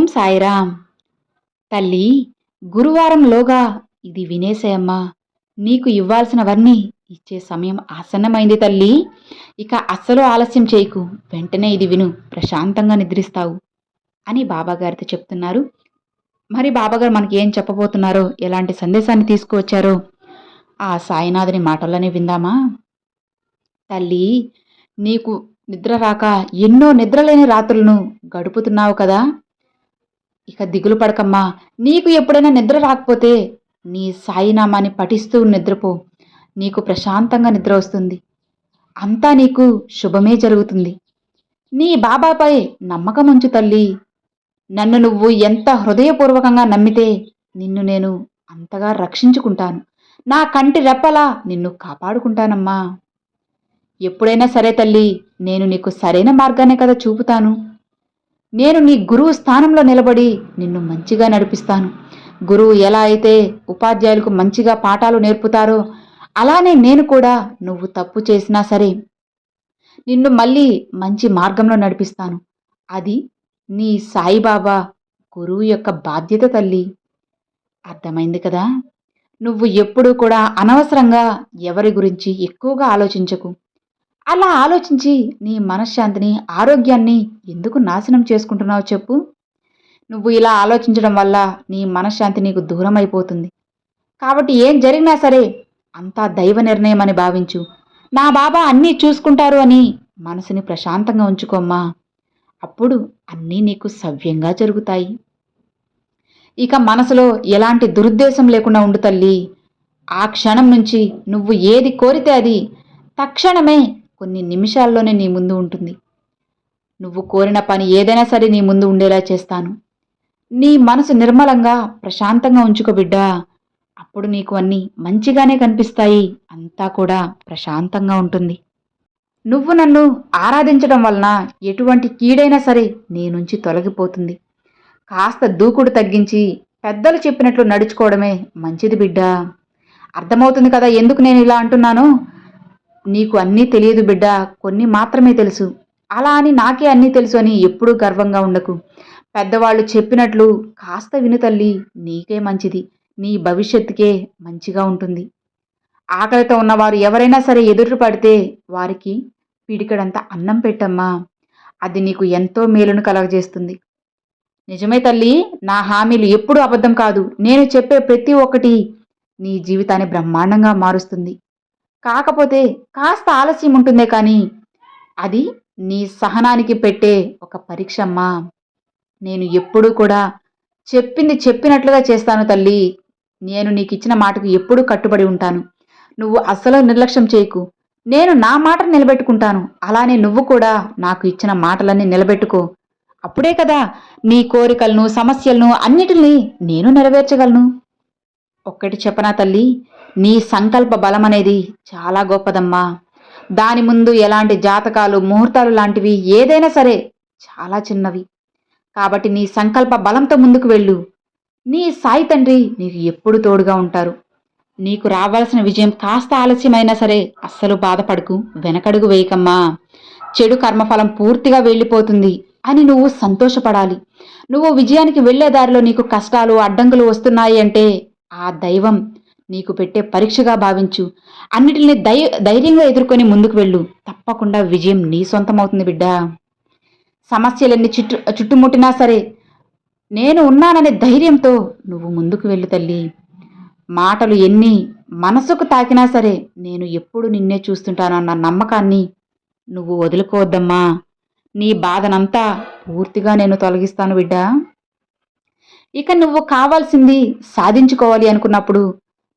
ఓం సాయిరామ్. తల్లి గురువారంలోగా ఇది వినేసేయమ్మా. నీకు ఇవ్వాల్సినవన్నీ ఇచ్చే సమయం ఆసన్నమైంది తల్లి. ఇక అస్సలు ఆలస్యం చేయకు. వెంటనే ఇది విను. ప్రశాంతంగా నిద్రిస్తావు అని బాబాగారితో చెప్తున్నారు. మరి బాబాగారు మనకి ఏం చెప్పబోతున్నారో ఎలాంటి సందేశాన్ని తీసుకువచ్చారో ఆ సాయినాథుని మాటల్లోనే విందామా? తల్లి నీకు నిద్ర రాక ఎన్నో నిద్రలేని రాత్రులను గడుపుతున్నావు కదా? ఇక దిగులు పడకమ్మా. నీకు ఎప్పుడైనా నిద్ర రాకపోతే నీ సాయినామాని పఠిస్తూ నిద్రపో. నీకు ప్రశాంతంగా నిద్ర వస్తుంది. అంతా నీకు శుభమే జరుగుతుంది. నీ బాబాపై నమ్మకం ఉంచు తల్లి. నన్ను నువ్వు ఎంత హృదయపూర్వకంగా నమ్మితే నిన్ను నేను అంతగా రక్షించుకుంటాను. నా కంటి రెప్పలా నిన్ను కాపాడుకుంటానమ్మా. ఎప్పుడైనా సరే తల్లి నేను నీకు సరైన మార్గాన్ని కదా చూపుతాను. నేను నీ గురువు స్థానంలో నిలబడి నిన్ను మంచిగా నడిపిస్తాను. గురువు ఎలా అయితే ఉపాధ్యాయులకు మంచిగా పాఠాలు నేర్పుతారో అలానే నేను కూడా నువ్వు తప్పు చేసినా సరే నిన్ను మళ్ళీ మంచి మార్గంలో నడిపిస్తాను. అది నీ సాయిబాబా గురువు యొక్క బాధ్యత తల్లి. అర్థమైంది కదా? నువ్వు ఎప్పుడూ కూడా అనవసరంగా ఎవరి గురించి ఎక్కువగా ఆలోచించకు. అలా ఆలోచించి నీ మనశ్శాంతిని ఆరోగ్యాన్ని ఎందుకు నాశనం చేసుకుంటున్నావు చెప్పు. నువ్వు ఇలా ఆలోచించడం వల్ల నీ మనశ్శాంతి నీకు దూరం అయిపోతుంది కాబట్టి ఏం జరిగినా సరే అంతా దైవ నిర్ణయం అని భావించు. నా బాబా అన్నీ చూసుకుంటారు అని మనసుని ప్రశాంతంగా ఉంచుకోమ్మా. అప్పుడు అన్నీ నీకు సవ్యంగా జరుగుతాయి. ఇక మనసులో ఎలాంటి దురుద్దేశం లేకుండా ఉండు తల్లి. ఆ క్షణం నుంచి నువ్వు ఏది కోరితే అది తక్షణమే కొన్ని నిమిషాల్లోనే నీ ముందు ఉంటుంది. నువ్వు కోరిన పని ఏదైనా సరే నీ ముందు ఉండేలా చేస్తాను. నీ మనసు నిర్మలంగా ప్రశాంతంగా ఉంచుకో బిడ్డా. అప్పుడు నీకు అన్నీ మంచిగానే కనిపిస్తాయి. అంతా కూడా ప్రశాంతంగా ఉంటుంది. నువ్వు నన్ను ఆరాధించడం వలన ఎటువంటి కీడైనా సరే నీ నుంచి తొలగిపోతుంది. కాస్త దూకుడు తగ్గించి పెద్దలు చెప్పినట్లు నడుచుకోవడమే మంచిది బిడ్డా. అర్థమవుతుంది కదా ఎందుకు నేను ఇలా అంటున్నాను? నీకు అన్నీ తెలియదు బిడ్డ కొన్ని మాత్రమే తెలుసు. అలా అని నాకే అన్నీ తెలుసు అని ఎప్పుడూ గర్వంగా ఉండకు. పెద్దవాళ్ళు చెప్పినట్లు కాస్త విను తల్లి నీకే మంచిది. నీ భవిష్యత్తుకే మంచిగా ఉంటుంది. ఆకలితో ఉన్నవారు ఎవరైనా సరే ఎదురు పడితే వారికి పిడికడంత అన్నం పెట్టమ్మా. అది నీకు ఎంతో మేలును కలగజేస్తుంది. నిజమే తల్లి నా హామీలు ఎప్పుడూ అబద్ధం కాదు. నేను చెప్పే ప్రతి ఒక్కటి నీ జీవితాన్ని బ్రహ్మాండంగా మారుస్తుంది. కాకపోతే కాస్త ఆలస్యం ఉంటుందే కానీ అది నీ సహనానికి పెట్టే ఒక పరీక్షమ్మా నేను ఎప్పుడూ కూడా చెప్పింది చెప్పినట్లుగా చేస్తాను తల్లి. నేను నీకు ఇచ్చిన మాటకు ఎప్పుడూ కట్టుబడి ఉంటాను. నువ్వు అస్సలు నిర్లక్ష్యం చేయకు. నేను నా మాట నిలబెట్టుకుంటాను. అలానే నువ్వు కూడా నాకు ఇచ్చిన మాటలన్నీ నిలబెట్టుకో. అప్పుడే కదా నీ కోరికలను సమస్యలను అన్నిటినీ నేను నెరవేర్చగలను. ఒక్కటి చెప్పనా తల్లి? నీ సంకల్ప బలం అనేది చాలా గొప్పదమ్మా. దాని ముందు ఎలాంటి జాతకాలు ముహూర్తాలు లాంటివి ఏదైనా సరే చాలా చిన్నవి. కాబట్టి నీ సంకల్ప బలంతో ముందుకు వెళ్ళు. నీ సాయి తండ్రి నీకు ఎప్పుడు తోడుగా ఉంటారు. నీకు రావాల్సిన విజయం కాస్త ఆలస్యమైనా సరే అస్సలు బాధపడకు వెనకడుగు వేయకమ్మా. చెడు కర్మఫలం పూర్తిగా వెళ్ళిపోతుంది అని నువ్వు సంతోషపడాలి. నువ్వు విజయానికి వెళ్ళే దారిలో నీకు కష్టాలు అడ్డంకులు వస్తున్నాయి అంటే ఆ దైవం నీకు పెట్టే పరీక్షగా భావించు. అన్నిటిని ధై ధైర్యంగా ఎదుర్కొని ముందుకు వెళ్ళు. తప్పకుండా విజయం నీ సొంతమవుతుంది బిడ్డ. సమస్యలన్నీ చుట్టు చుట్టుముట్టినా సరే నేను ఉన్నాననే ధైర్యంతో నువ్వు ముందుకు వెళ్ళు తల్లి. మాటలు ఎన్ని మనసుకు తాకినా సరే నేను ఎప్పుడు నిన్నే చూస్తుంటానన్న నమ్మకాన్ని నువ్వు వదులుకోవద్దమ్మా. నీ బాధనంతా పూర్తిగా నేను తొలగిస్తాను బిడ్డా. ఇక నువ్వు కావాల్సింది సాధించుకోవాలి అనుకున్నప్పుడు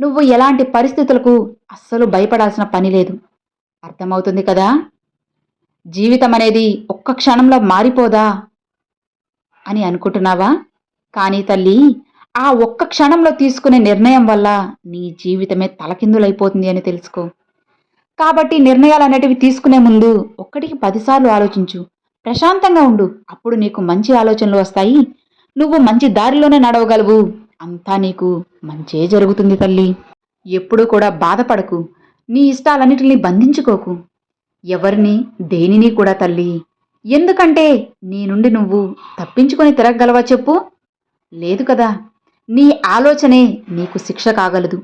నువ్వు ఎలాంటి పరిస్థితులకు అస్సలు భయపడాల్సిన పని లేదు. అర్థమవుతుంది కదా? జీవితం అనేది ఒక్క క్షణంలో మారిపోదా? అని అనుకుంటున్నావా? కానీ తల్లి ఆ ఒక్క క్షణంలో తీసుకునే నిర్ణయం వల్ల నీ జీవితమే తలకిందులైపోతుంది అని తెలుసుకో. కాబట్టి నిర్ణయాలు అనేటివి తీసుకునే ముందు ఒక్కటికి పదిసార్లు ఆలోచించు. ప్రశాంతంగా ఉండు. అప్పుడు నీకు మంచి ఆలోచనలు వస్తాయి. నువ్వు మంచి దారిలోనే నడవగలవు. అంతా నీకు మంచే జరుగుతుంది తల్లి. ఎప్పుడూ కూడా బాధపడకు. నీ ఇష్టాలన్నిటిని బంధించుకోకు. ఎవరిని దేనిని కూడా తల్లి. ఎందుకంటే నీ నుండి నువ్వు తప్పించుకొని తిరగగలవా చెప్పు? లేదు కదా. నీ ఆలోచనే నీకు శిక్ష కాగలదు.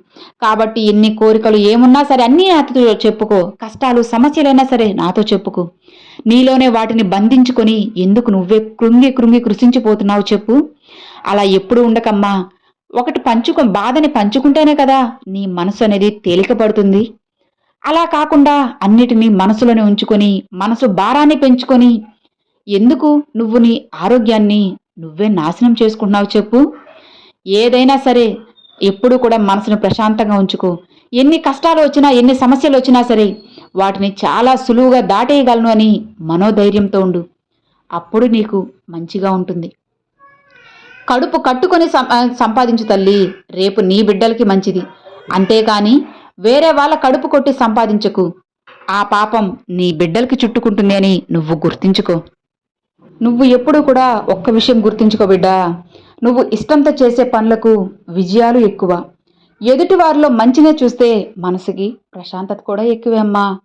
కాబట్టి ఎన్ని కోరికలు ఏమున్నా సరే అన్నీ నాతో చెప్పుకో. కష్టాలు సమస్యలైనా సరే నాతో చెప్పుకో. నీలోనే వాటిని బంధించుకొని ఎందుకు నువ్వే కృంగి కృంగి కృషించిపోతున్నావు చెప్పు. అలా ఎప్పుడు ఉండకమ్మా. ఒకటి పంచుకో బాధని పంచుకుంటేనే కదా నీ మనసు అనేది తేలికపడుతుంది. అలా కాకుండా అన్నిటినీ మనసులోనే ఉంచుకొని మనసు భారాన్ని పెంచుకొని ఎందుకు నువ్వు నీ ఆరోగ్యాన్ని నువ్వే నాశనం చేసుకుంటున్నావు చెప్పు. ఏదైనా సరే ఎప్పుడూ కూడా మనసును ప్రశాంతంగా ఉంచుకో. ఎన్ని కష్టాలు వచ్చినా ఎన్ని సమస్యలు వచ్చినా సరే వాటిని చాలా సులువుగా దాటేయగలను అని మనోధైర్యంతో ఉండు. అప్పుడు నీకు మంచిగా ఉంటుంది. కడుపు కట్టుకొని సం- సంపాదించు తల్లి. రేపు నీ బిడ్డలకి మంచిది. అంతేకాని వేరే వాళ్ళ కడుపు కొట్టి సంపాదించకు. ఆ పాపం నీ బిడ్డలకి చుట్టుకుంటుంది అని నువ్వు గుర్తించుకో. నువ్వు ఎప్పుడూ కూడా ఒక్క విషయం గుర్తించుకో బిడ్డా. నువ్వు ఇష్టంతో చేసే పనులకు విజయాలు ఎక్కువ. ఎదుటి వారిలో మంచినే చూస్తే మనసుకి ప్రశాంతత కూడా ఎక్కువే అమ్మా.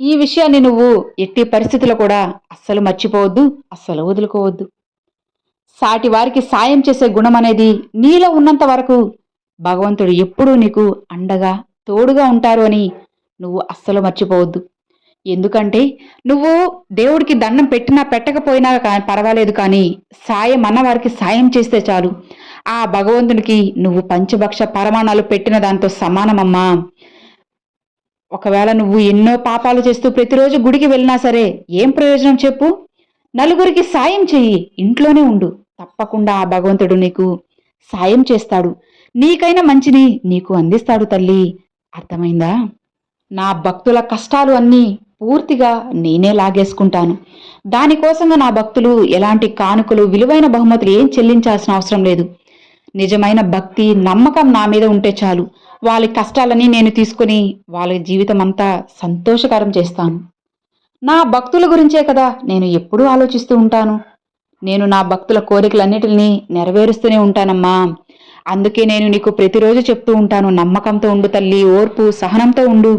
ఈ విషయాన్ని నువ్వు ఎట్టి పరిస్థితుల్లో కూడా అస్సలు మర్చిపోవద్దు అస్సలు వదులుకోవద్దు. సాటి వారికి సాయం చేసే గుణం అనేది నీలో ఉన్నంత వరకు భగవంతుడు ఎప్పుడూ నీకు అండగా తోడుగా ఉంటారు అని నువ్వు అస్సలు మర్చిపోవద్దు. ఎందుకంటే నువ్వు దేవుడికి దండం పెట్టినా పెట్టకపోయినా పర్వాలేదు కానీ సాయం అన్న వారికి సాయం చేస్తే చాలు. ఆ భగవంతునికి నువ్వు పంచభక్ష పరమాణాలు పెట్టిన దాంతో సమానమమ్మా. ఒకవేళ నువ్వు ఎన్నో పాపాలు చేస్తూ ప్రతిరోజు గుడికి వెళ్ళినా సరే ఏం ప్రయోజనం చెప్పు? నలుగురికి సాయం చెయ్యి ఇంట్లోనే ఉండు. తప్పకుండా ఆ భగవంతుడు నీకు సాయం చేస్తాడు. నీకైనా మంచిని నీకు అందిస్తాడు తల్లి. అర్థమైందా? నా భక్తుల కష్టాలు అన్నీ పూర్తిగా నేనే లాగేసుకుంటాను. దానికోసంగా నా భక్తులు ఎలాంటి కానుకలు విలువైన బహుమతులు ఏం చెల్లించాల్సిన అవసరం లేదు. నిజమైన భక్తి నమ్మకం నా మీద ఉంటే చాలు. వాళ్ళ కష్టాలని నేను తీసుకుని వాళ్ళ జీవితం అంతా సంతోషకరం చేస్తాను. నా భక్తుల గురించే కదా నేను ఎప్పుడూ ఆలోచిస్తూ ఉంటాను. నేను నా భక్తుల కోరికలన్నిటిని నెరవేరుస్తూనే ఉంటానమ్మా. అందుకే నేను నీకు ప్రతిరోజు చెప్తూ ఉంటాను నమ్మకంతో ఉండు తల్లి ఓర్పు సహనంతో ఉండు.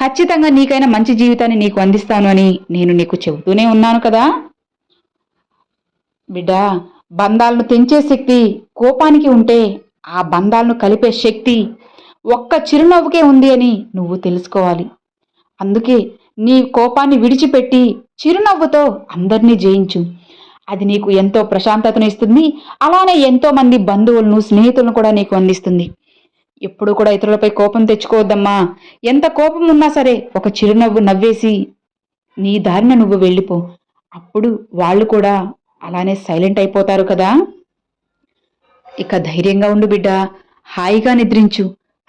ఖచ్చితంగా నీకైనా మంచి జీవితాన్ని నీకు అందిస్తాను అని నేను నీకు చెబుతూనే ఉన్నాను కదా. బిడ్డా బంధాలను తెంచే శక్తి కోపానికి ఉంటే ఆ బంధాలను కలిపే శక్తి ఒక్క చిరునవ్వుకే ఉంది అని నువ్వు తెలుసుకోవాలి. అందుకే నీ కోపాన్ని విడిచిపెట్టి చిరునవ్వుతో అందరినీ జయించు. అది నీకు ఎంతో ప్రశాంతతను ఇస్తుంది. అలానే ఎంతో మంది బంధువులను స్నేహితులను కూడా నీకు అందిస్తుంది. ఎప్పుడు కూడా ఇతరులపై కోపం తెచ్చుకోవద్దమ్మా. ఎంత కోపం ఉన్నా సరే ఒక చిరునవ్వు నవ్వేసి నీ దారిన నువ్వు వెళ్ళిపో. అప్పుడు వాళ్ళు కూడా అలానే సైలెంట్ అయిపోతారు కదా. ఇక ధైర్యంగా ఉండు బిడ్డ. హాయిగా నిద్రించు.